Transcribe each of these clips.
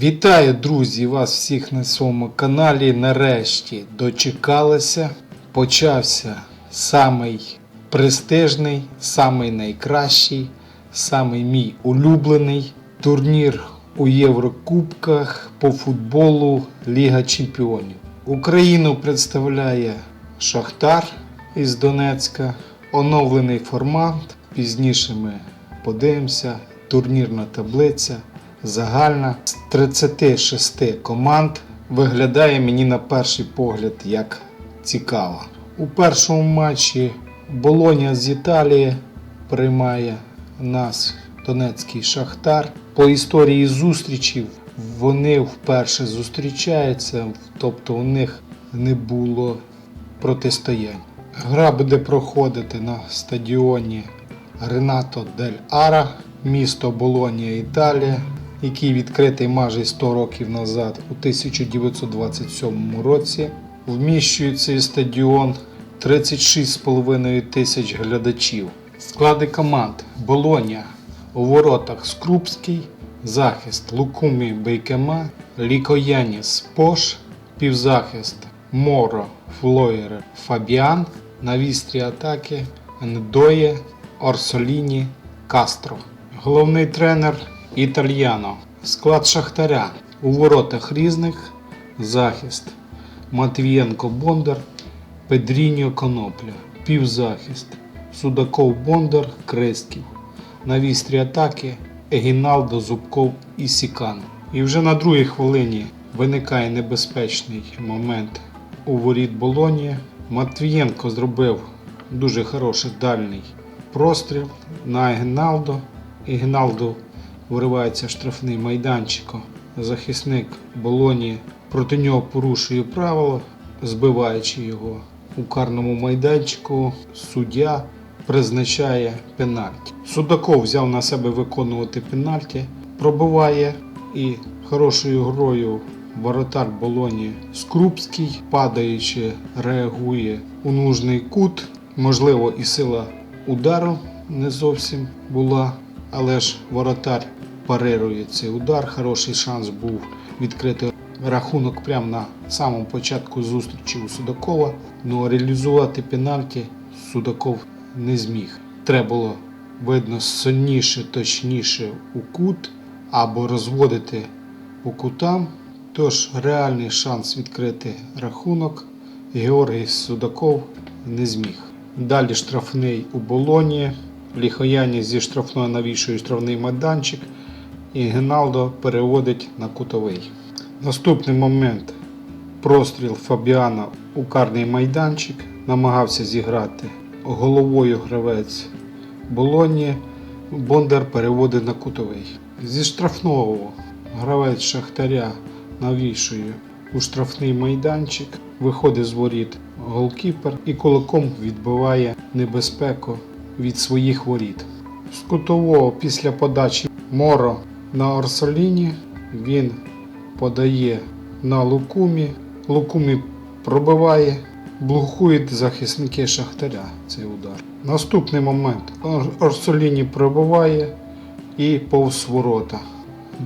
Вітаю, друзі, вас всіх на своєму каналі. Нарешті дочекалися. Почався самий престижний, самий найкращий, самий мій улюблений турнір у Єврокубках по футболу Ліга Чемпіонів. Україну представляє Шахтар із Донецька. Оновлений формат. Пізніше ми подивимося. Турнірна таблиця загальна з 36 команд виглядає мені на перший погляд як цікаво. У першому матчі Болоня з Італії приймає нас Донецький Шахтар. По історії зустрічів вони вперше зустрічаються, тобто у них не було протистоянь. Гра буде проходити на стадіоні Ренато Дель Ара, місто Болонія, Італія, який відкритий майже 100 років назад, у 1927 році. Вміщує цей стадіон 36,5 тисяч глядачів. Склади команд Болоня у воротах Скрупський, захист Лукумі Бейкема, Лікояніс Пош, півзахист Моро Флоєр Фабіан, на вістрі атаки Ндоє Орсоліні Кастро. Головний тренер Італьяно. Склад Шахтаря. У воротах різних. Захист. Матвієнко Бондар, Педріньо Конопля. Півзахист. Судаков Бондар, Кресків. На вістрі атаки Егіналдо Зубков і Сікан. І вже на другій хвилині виникає небезпечний момент у воріт Болонії. Матвієнко зробив дуже хороший дальній простріл на Егіналдо. Егіналдо виривається штрафний майданчик. Захисник Болоні проти нього порушує правило, збиваючи його у карному майданчику. Суддя призначає пенальті. Судаков взяв на себе виконувати пенальті, пробиває і хорошою грою воротар Болоні Скрупський, падаючи, реагує у нужний кут. Можливо, і сила удару не зовсім була, але ж воротар парирує цей удар. Хороший шанс був відкрити рахунок прямо на самому початку зустрічі у Судакова. Ну а реалізувати пенальті Судаков не зміг. Треба було видно сильніше, точніше у кут або розводити по кутам. Тож реальний шанс відкрити рахунок Георгій Судаков не зміг. Далі штрафний у Болоні. Ліхояні зі штрафної навішує штрафний майданчик. І Геналдо переводить на кутовий. Наступний момент простріл Фабіана у карний майданчик. Намагався зіграти головою гравець Болоні. Бондар переводить на кутовий. Зі штрафного гравець Шахтаря навішує у штрафний майданчик. Виходить з воріт голкіпер і кулаком відбиває небезпеку від своїх воріт. З кутового після подачі Моро на Орсоліні він подає на Лукумі. Лукумі пробиває, блокують захисники Шахтаря цей удар. Наступний момент Орсоліні пробиває і повз ворота.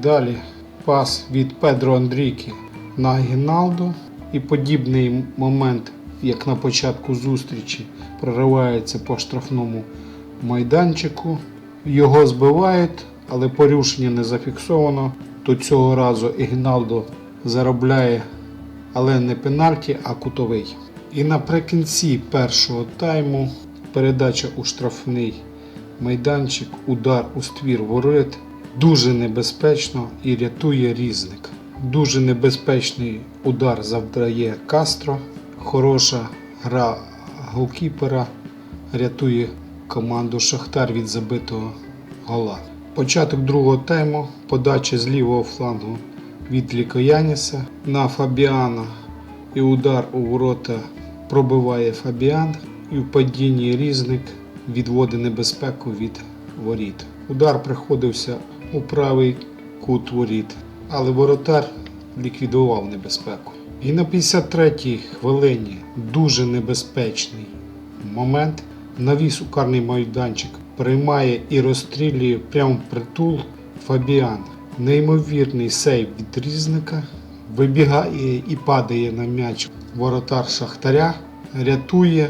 Далі пас від Педро Андрійки на Гіналдо. І подібний момент, як на початку зустрічі, проривається по штрафному майданчику. Його збивають, але порушення не зафіксовано. То цього разу Ігналдо заробляє, але не пенальті, а кутовий. І наприкінці першого тайму передача у штрафний майданчик, удар у ствір ворот. Дуже небезпечно і рятує різник. Дуже небезпечний удар завдає Кастро. Хороша гра голкіпера рятує команду Шахтар від забитого гола. Початок другого тайму, подача з лівого флангу від Лікояніса на Фабіана і удар у ворота пробиває Фабіан і в падінні різник відводить небезпеку від воріт. Удар приходився у правий кут воріт, але воротар ліквідував небезпеку. І на 53-й хвилині дуже небезпечний момент. Навіс у карний майданчик приймає і розстрілює прямо притул Фабіан. Неймовірний сейв від різника. Вибігає і падає на м'яч воротар Шахтаря. Рятує,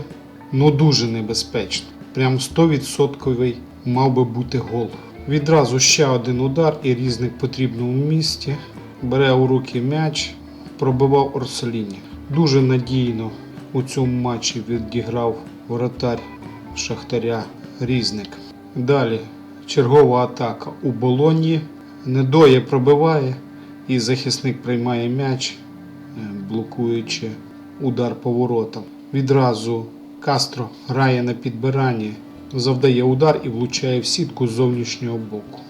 ну дуже небезпечно. Прям 100% мав би бути гол. Відразу ще один удар, і різник в потрібному місці. Бере у руки м'яч, пробивав Орсоліні. Дуже надійно у цьому матчі відіграв воротар Шахтаря Різник. Далі чергова атака у Болоні. Недоє пробиває і захисник приймає м'яч, е, блокуючи удар по воротам. Відразу Кастро грає на підбиранні, завдає удар і влучає в сітку з зовнішнього боку.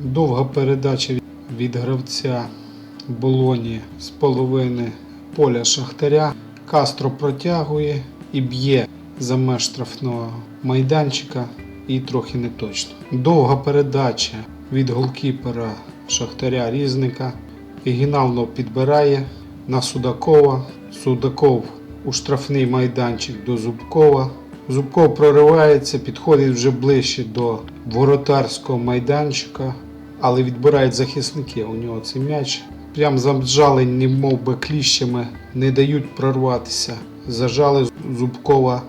Довга передача від гравця Болоні з половини поля Шахтаря. Кастро протягує і б'є за меж штрафного майданчика і трохи не точно. Довга передача від голкіпера Шахтаря Різника. Гінално підбирає на Судакова. Судаков у штрафний майданчик до Зубкова. Зубков проривається, підходить вже ближче до воротарського майданчика, але відбирають захисники. У нього цей м'яч. Прям зажалені, мов би кліщами, не дають прорватися. Зажали Зубкова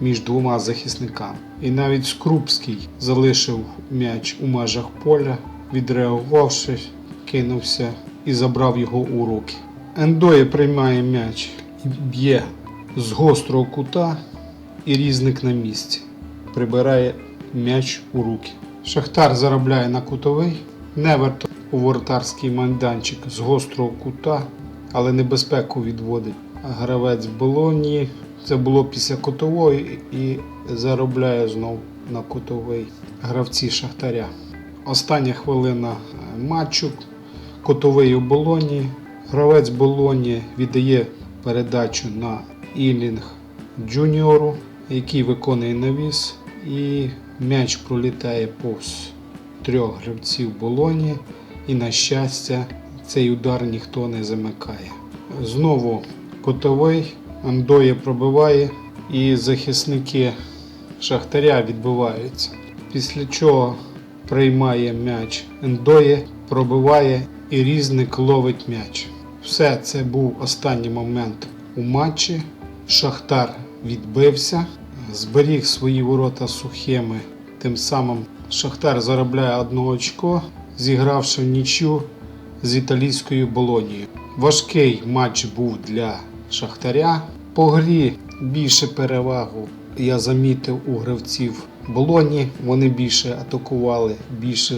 між двома захисниками. І навіть Скрупський залишив м'яч у межах поля, відреагувавши, кинувся і забрав його у руки. Ендоє приймає м'яч і б'є з гострого кута, і різник на місці. Прибирає м'яч у руки. Шахтар заробляє на кутовий, Неверто у воротарський майданчик з гострого кута, але небезпеку відводить гравець Болонії. Це було після кутової і заробляє знов на кутовий гравці Шахтаря. Остання хвилина матчу. Кутовий у Болоні. Гравець Болоні віддає передачу на Ілінг Джуніору, який виконує навіс. І м'яч пролітає повз трьох гравців Болоні. І, на щастя, цей удар ніхто не замикає. Знову котовий, Андоє пробиває, і захисники Шахтаря відбиваються. Після чого приймає м'яч Ендоє, пробиває і різник ловить м'яч. Все це був останній момент у матчі. Шахтар відбився, зберіг свої ворота сухими. Тим самим Шахтар заробляє одне очко, зігравши нічю з італійською Болонією. Важкий матч був для Шахтаря. По грі більше перевагу я замітив у гравців Болоні. Вони більше атакували, більше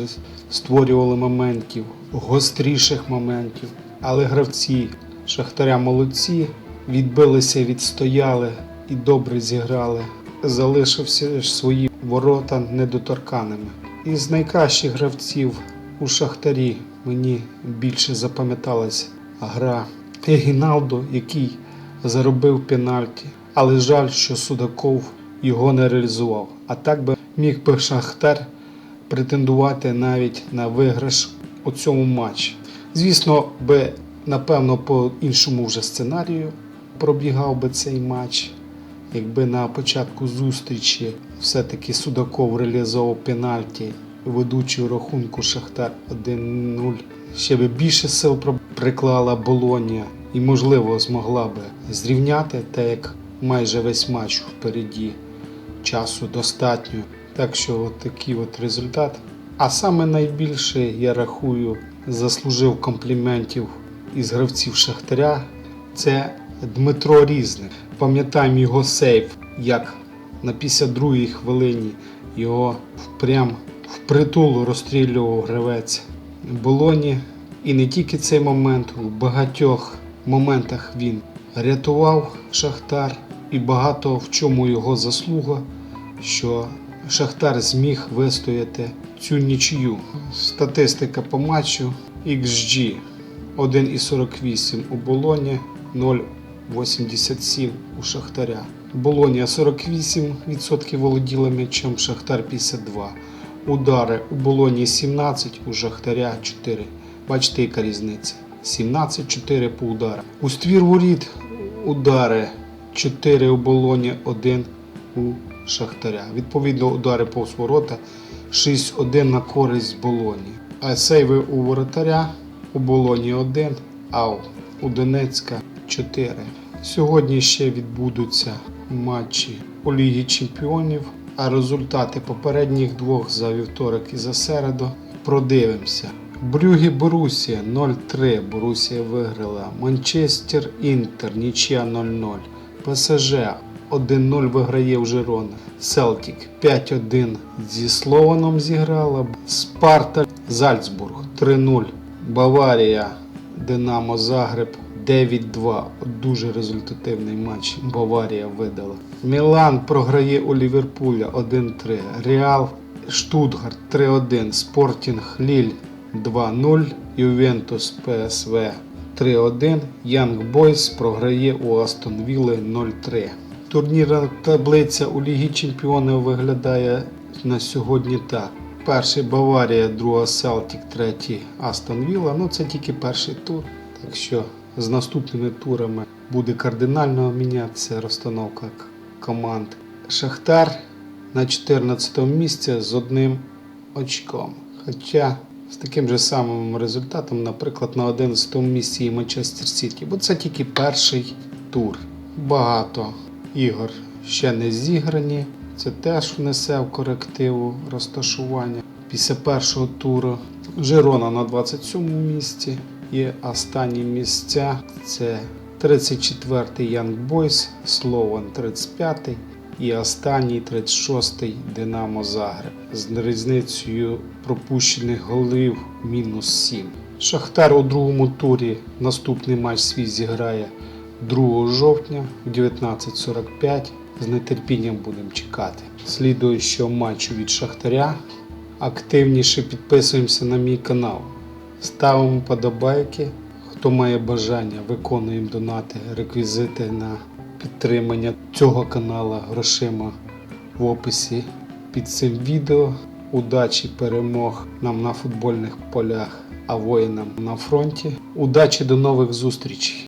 створювали моментів, гостріших моментів. Але гравці Шахтаря молодці, відбилися, відстояли і добре зіграли. Залишився свої ворота недоторканими. Із найкращих гравців у Шахтарі мені більше запам'яталась гра Егіналдо, який заробив пенальті. Але жаль, що Судаков його не реалізував. А так би міг би Шахтар претендувати навіть на виграш у цьому матчі. Звісно, би напевно по іншому вже сценарію пробігав би цей матч. Якби на початку зустрічі все-таки Судаков реалізовував пенальті, ведучий у рахунку Шахтар 1-0, ще би більше сил приклала Болонія і, можливо, змогла би зрівняти, так як майже весь матч впереді часу достатньо. Так що от такий от результат. А саме найбільше, я рахую, заслужив компліментів із гравців Шахтаря. Це Дмитро Різник. Пам'ятаємо його сейф, як на 52-й хвилині його прям впритул розстрілював гравець Болоні. І не тільки цей момент, у багатьох моментах він рятував Шахтар, і багато в чому його заслуга, що Шахтар зміг вистояти цю нічию. Статистика по матчу XG 1,48 у Болоні, 0,87 у Шахтаря. Болонія 48% володіла м'ячем, Шахтар 52. Удари у Болоні 17, у Шахтаря 4. Бачите, яка різниця. 17-4 по ударах. У ствір воріт удари 4 у Болоні, 1 у Шахтаря. Відповідно, удари повз ворота 6-1 на користь Болоні. А сейви у воротаря у Болоні 1, а у Донецька 4. Сьогодні ще відбудуться матчі у Лігі Чемпіонів, а результати попередніх двох за вівторок і за середу продивимося. Брюгі Борусія 0-3. Борусія виграла. Манчестер Інтер, нічия 0-0. ПСЖ 1-0 виграє в Жирона. Селтік 5-1 зі Слованом зіграла. Спарта Зальцбург 3-0. Баварія Динамо Загреб 9-2. Дуже результативний матч. Баварія видала. Мілан програє у Ліверпуля 1-3. Реал Штутгарт 3-1. Спортінг Ліль 2-0. Ювентус ПСВ 3-1. Янг Бойс програє у Астон Вілли 0-3. Турнірна таблиця у Лігі Чемпіонів виглядає на сьогодні так. Перший Баварія, друга Селтік, третій Астон Вілла. Ну це тільки перший тур. Так що з наступними турами буде кардинально мінятися розстановка команд. Шахтар на 14 місці з одним очком. Хоча з таким же самим результатом, наприклад, на 11 місці і Манчестер Сіті, бо це тільки перший тур. Багато ігор ще не зіграні. Це теж внесе в корективу розташування. Після першого туру Жирона на 27 місці. І останні місця це 34-й Young Boys, Слован 35-й і останній 36-й Динамо Загреб з різницею пропущених голів мінус 7. Шахтар у другому турі наступний матч свій зіграє 2 жовтня в 19.45. З нетерпінням будемо чекати. Слідуючого матчу від Шахтаря. Активніше підписуємося на мій канал. Ставимо подобайки. Хто має бажання, виконуємо донати, реквізити на підтримання цього каналу грошима в описі під цим відео. Удачі, перемог нам на футбольних полях, а воїнам на фронті. Удачі до нових зустрічей!